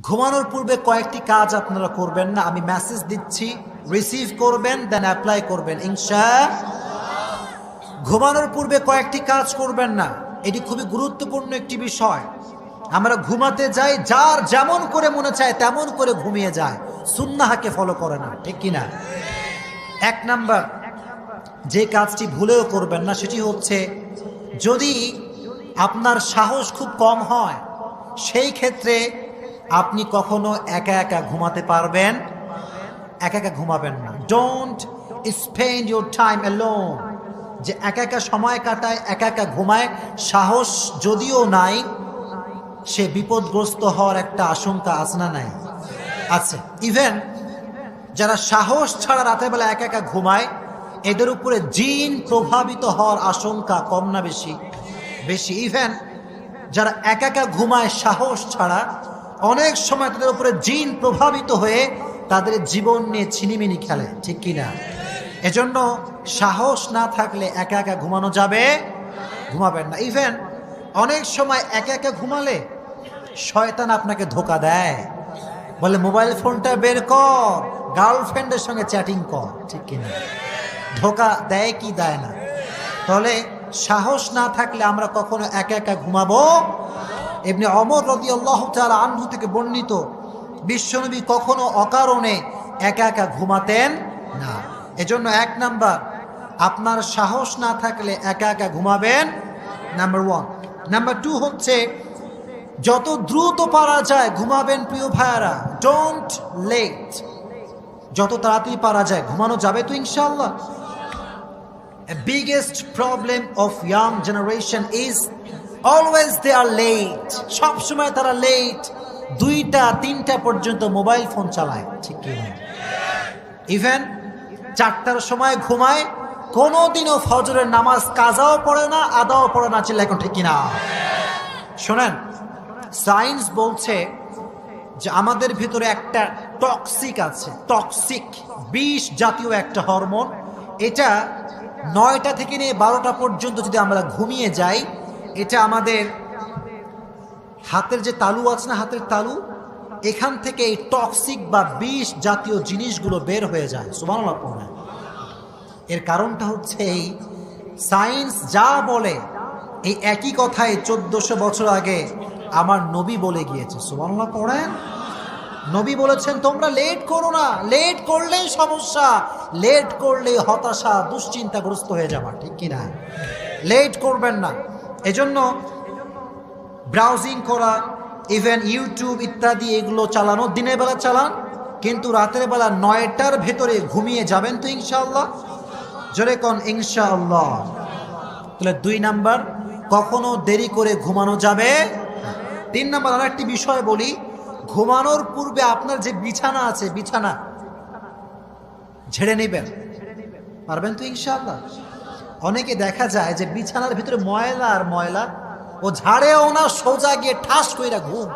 ঘুমানোর পূর্বে কয়েকটি কাজ আপনারা করবেন না। আমি মেসেজ দিচ্ছি রিসিভ করবেন দেন অ্যাপ্লাই করবেন। ইনশা ঘুমানোর পূর্বে কয়েকটি কাজ করবেন না। এটি খুবই গুরুত্বপূর্ণ একটি বিষয়। আমরা ঘুমাতে যাই, যার যেমন করে মনে চায়, তেমন করে ঘুমিয়ে যায়। সুন্নাহাকে ফলো করে না, ঠিক কিনা? এক নাম্বার, যে কাজটি ভুলেও করবেন না, সেটি হচ্ছে যদি আপনার সাহস খুব কম হয়, সেই ক্ষেত্রে আপনি কখনো একা একা ঘুমাতে পারবেন? একা একা ঘুমাবেন না। Don't spend your time alone যে একা একা সময় কাটায়, একা একা ঘুমায়, সাহস যদিও নাই, সে বিপদগ্রস্ত হওয়ার একটা আশঙ্কা আছে না নাই? আছে। ইভেন যারা সাহস ছাড়া রাতের বেলা একা একা ঘুমায়, এদের উপরে জিন প্রভাবিত হওয়ার আশঙ্কা কম না বেশি। বেশি। ইভেন যারা একা একা ঘুমায়, সাহস ছাড়া অনেক সময় তাদের উপরে জিন প্রভাবিত হয়ে তাদের জীবন নিয়ে ছিনিমিনি খেলে, ঠিক কিনা? এজন্য সাহস না থাকলে একা একা ঘুমানো যাবে? ঘুমাবেন না। ইভেন অনেক সময় একা একা ঘুমালে শয়তান আপনাকে ধোকা দেয়। বলে, মোবাইল ফোনটা বের কর, গার্লফ্রেন্ডের সঙ্গে চ্যাটিং কর ঠিক কিনা? ধোকা দেয় কি দেয় না? তাহলে সাহস না থাকলে আমরা কখনো একা একা ঘুমাবো এমনি অমর রদি আল্লাহ তালা আনহু থেকে বর্ণিত, বিশ্বনবী কখনো অকারণে একা একা ঘুমাতেন না। এজন্য এক নাম্বার, আপনার সাহস না থাকলে একা একা ঘুমাবেন নাম্বার ওয়ান। নাম্বার টু হচ্ছে, যত দ্রুত পারা যায় ঘুমাবেন প্রিয় ভাইয়ারা ডোন্ট লেট যত তাড়াতাড়ি পারা যায় ঘুমানো যাবে তো ইনশাল্লাহ biggest problem of young generation is always they are late সবসময় তারা লেট দুইটা, তিনটা পর্যন্ত মোবাইল ফোন চালায়। ঠিক ইভেন চারটার সময় ঘুমায়, কোনোদিনও ফজরের নামাজ কাজাও পড়ে না, আদাও পড়ে না চিল্লা এখন ঠিক কিনা শোনেন সায়েন্স বলছে যে আমাদের ভিতরে একটা টক্সিক আছে। টক্সিক বিষ জাতীয় একটা হরমোন এটা নয়টা থেকে নিয়ে বারোটা পর্যন্ত যদি আমরা ঘুমিয়ে যাই এটা আমাদের হাতের যে তালু আছে না, হাতের তালু, এখান থেকে এই টক্সিক বা বিষ জাতীয় জিনিসগুলো বের হয়ে যায়। পড়ে এর কারণটা হচ্ছে এই সায়েন্স যা বলে, এই একই কথাই চোদ্দশো বছর আগে আমার নবী বলে গিয়েছে। সুমানুল্লাহ পড়েন? নবী বলেছেন, তোমরা লেট করো না লেট করলেই সমস্যা লেট করলে হতাশা, দুশ্চিন্তাগ্রস্ত হয়ে যাবা। ঠিক কিনা? লেট করবেন না। এজন্য ব্রাউজিং করা ইভেন ইউটিউব ইত্যাদি এগুলো চালানো দিনের বেলা চালান, কিন্তু রাতের বেলা নয়টার ভেতরে ঘুমিয়ে যাবেন তো ইনশাআল্লাহ। জোরে কন ইনশাআল্লাহ। তাহলে দুই নাম্বার, কখনো দেরি করে ঘুমানো যাবে তিন নাম্বার আর একটি বিষয় বলি, ঘুমানোর পূর্বে আপনার যে বিছানা আছে, বিছানা, ঝেড়ে নেবেন। পারবেন তো ইনশাআল্লাহ? অনেকে দেখা যায় যে বিছানার ভিতরে ময়লা আর ময়লা ও ঝাড়েও না, সোজা গিয়ে ঠাস কইরা ঘুম।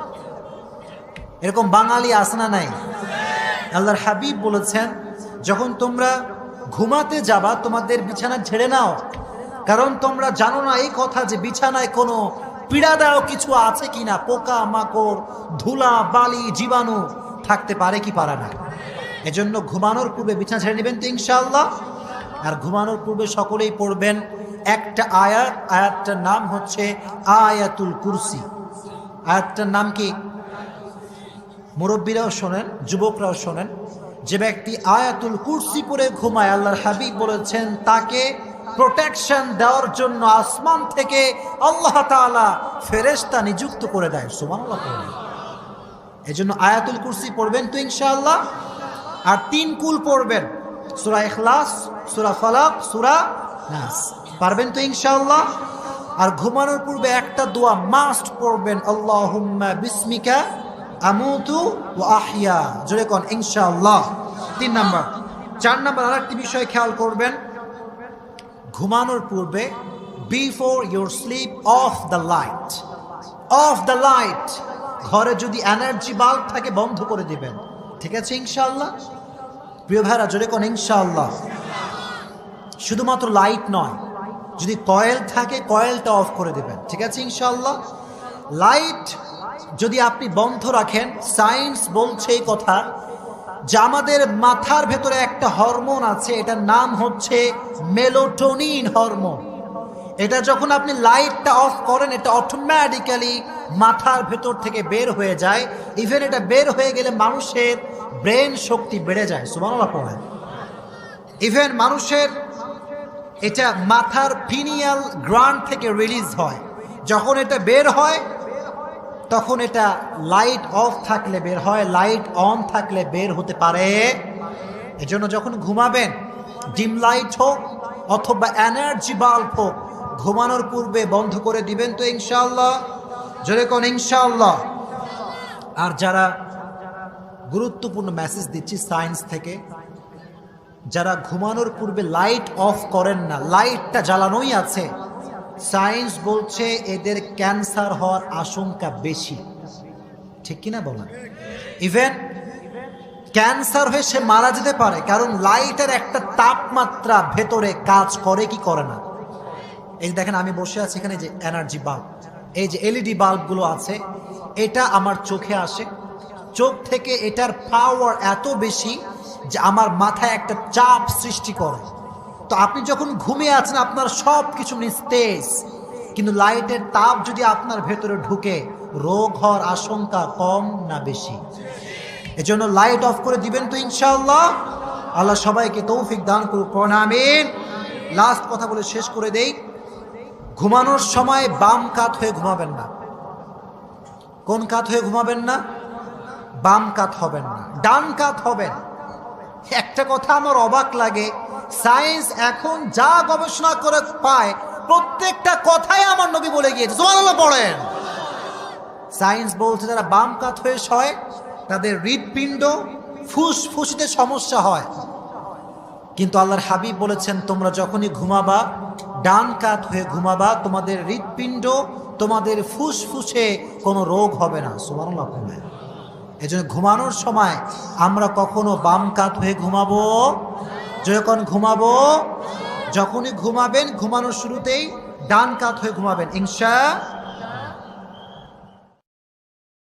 এরকম বাঙালি আসনা নাই? আল্লাহর হাবিব বলেছেন, যখন তোমরা ঘুমাতে যাবা, তোমাদের বিছানা ছেড়ে নাও। কারণ তোমরা জানো না এই কথা যে বিছানায় কোনো পীড়াদায়ক কিছু আছে কিনা, পোকা, মাকড়, ধুলা, বালি, জীবাণু থাকতে পারে কি পারে না। এজন্য ঘুমানোর পূর্বে বিছানা ছেড়ে নেবেন তো ইনশাআল্লাহ। আর ঘুমানোর পূর্বে সকলেই পড়বেন একটা আয়াত। আয়াতটার নাম হচ্ছে আয়াতুল কুরসি। আয়াতটার নাম কি? মুরব্বীরাও শোনেন, যুবকরাও শোনেন। যে ব্যক্তি আয়াতুল কুরসি পরে ঘুমায়, আল্লাহর হাবিব বলেছেন, তাকে প্রোটেকশন দেওয়ার জন্য আসমান থেকে আল্লাহ তাআলা ফেরেশতা নিযুক্ত করে দেয়। পড়বেন এই জন্য আয়াতুল কুরসি পড়বেন তো ইনশাআল্লাহ। আর তিন কুল পড়বেন। সূরা এখলাস সুরা ফালাক সুরা নাস পারবেন তো ইনশাআল্লাহ? আর ঘুমানোর পূর্বে একটা দোয়া মাস্ট পড়বেন, আল্লাহুম্মা বিসমিকা আমুতু ও আহিয়া জোরে কন, ইনশাআল্লাহ। তিন নাম্বার। চার নাম্বার আর একটি বিষয় খেয়াল করবেন। ঘুমানোর পূর্বে before your sleep off the light off the light ঘরে যদি এনার্জি বাল্ব থাকে, বন্ধ করে দিবেন। ঠিক আছে ইনশাআল্লাহ? প্রিয় ভাইরা, জোরে কোন, ইনশাআল্লাহ। শুধুমাত্র লাইট নয়, যদি কয়েল থাকে, কয়েলটা অফ করে দেবেন। ঠিক আছে, ইনশাআল্লাহ? লাইট যদি আপনি বন্ধ রাখেন, সায়েন্স বলছে এই কথা যে আমাদের মাথার ভেতরে একটা হরমোন আছে, এটার নাম হচ্ছে মেলোটোনিন হরমোন। এটা যখন আপনি লাইটটা অফ করেন, এটা অটোমেটিক্যালি মাথার ভেতর থেকে বের হয়ে যায়। ইভেন এটা বের হয়ে গেলে মানুষের ব্রেন শক্তি বেড়ে যায় সুমানলা পড়ায় ইভেন মানুষের এটা মাথার ফিনিয়াল গ্রান্ড থেকে রিলিজ হয়। যখন এটা বের হয়, তখন এটা লাইট অফ থাকলে বের হয় লাইট অন থাকলে বের হতে পারে। এজন্য যখন ঘুমাবেন ডিম লাইট হোক অথবা এনার্জি বাল্ব হোক, ঘুমানোর পূর্বে বন্ধ করে দিবেন তো ইনশাল্লাহ জোরে কোন ইনশাআল্লাহ। আর যারা গুরুত্বপূর্ণ মেসেজ দিচ্ছি সায়েন্স থেকে। যারা ঘুমানোর পূর্বে লাইট অফ করেন না লাইটটা জ্বালানোই আছে। সায়েন্স বলছে এদের ক্যান্সার হওয়ার আশঙ্কা বেশি। ঠিক কিনা বলেন? ইভেন ক্যান্সার হয়ে সে মারা যেতে পারে, কারণ লাইটের একটা তাপমাত্রা ভেতরে কাজ করে, কি করে না? এই দেখেন আমি বসে আছি এখানে যে এনার্জি বাল্ব এই যে এলইডি বাল্বগুলো আছে, এটা আমার চোখে আসে। চোখ থেকে এটার পাওয়ার এত বেশি যে আমার মাথায় একটা চাপ সৃষ্টি করে। তো আপনি যখন ঘুমিয়ে আছেন, আপনার সব কিছু নিস্তেজ কিন্তু লাইটের তাপ যদি আপনার ভেতরে ঢুকে, রোগ হওয়ার আশঙ্কা কম না বেশি। এজন্য লাইট অফ করে দিবেন তো ইনশাল্লাহ আল্লাহ সবাইকে তৌফিক দান করুক প্রণামিন লাস্ট কথা বলে শেষ করে দেই। ঘুমানোর সময় বাম কাত হয়ে ঘুমাবেন না। কোন কাত হয়ে ঘুমাবেন না? বাম কাত হবেন না, ডান কাত হবেন। একটা কথা আমার অবাক লাগে, সায়েন্স এখন যা গবেষণা করে পায়, প্রত্যেকটা কথাই আমার নবী বলে গিয়েছে। সুবহানাল্লাহ পড়েন। সায়েন্স বলছে, যারা বাম কাত হয়ে শয়, তাদের হৃদপিণ্ড ফুসফুসিতে সমস্যা হয়। কিন্তু আল্লাহর হাবিব বলেছেন, তোমরা যখনই ঘুমাবা, ডান কাত হয়ে ঘুমাবা, তোমাদের হৃদপিণ্ড তোমাদের ফুসফুসে কোনো রোগ হবে না। সুবহানাল্লাহ ঘুমায় এই জন্য ঘুমানোর সময় আমরা কখনো বাম কাত হয়ে ঘুমাবো? যখন ঘুমাবো, যখনই ঘুমাবেন, ঘুমানোর শুরুতেই ডান কাত হয়ে ঘুমাবেন। ইনশা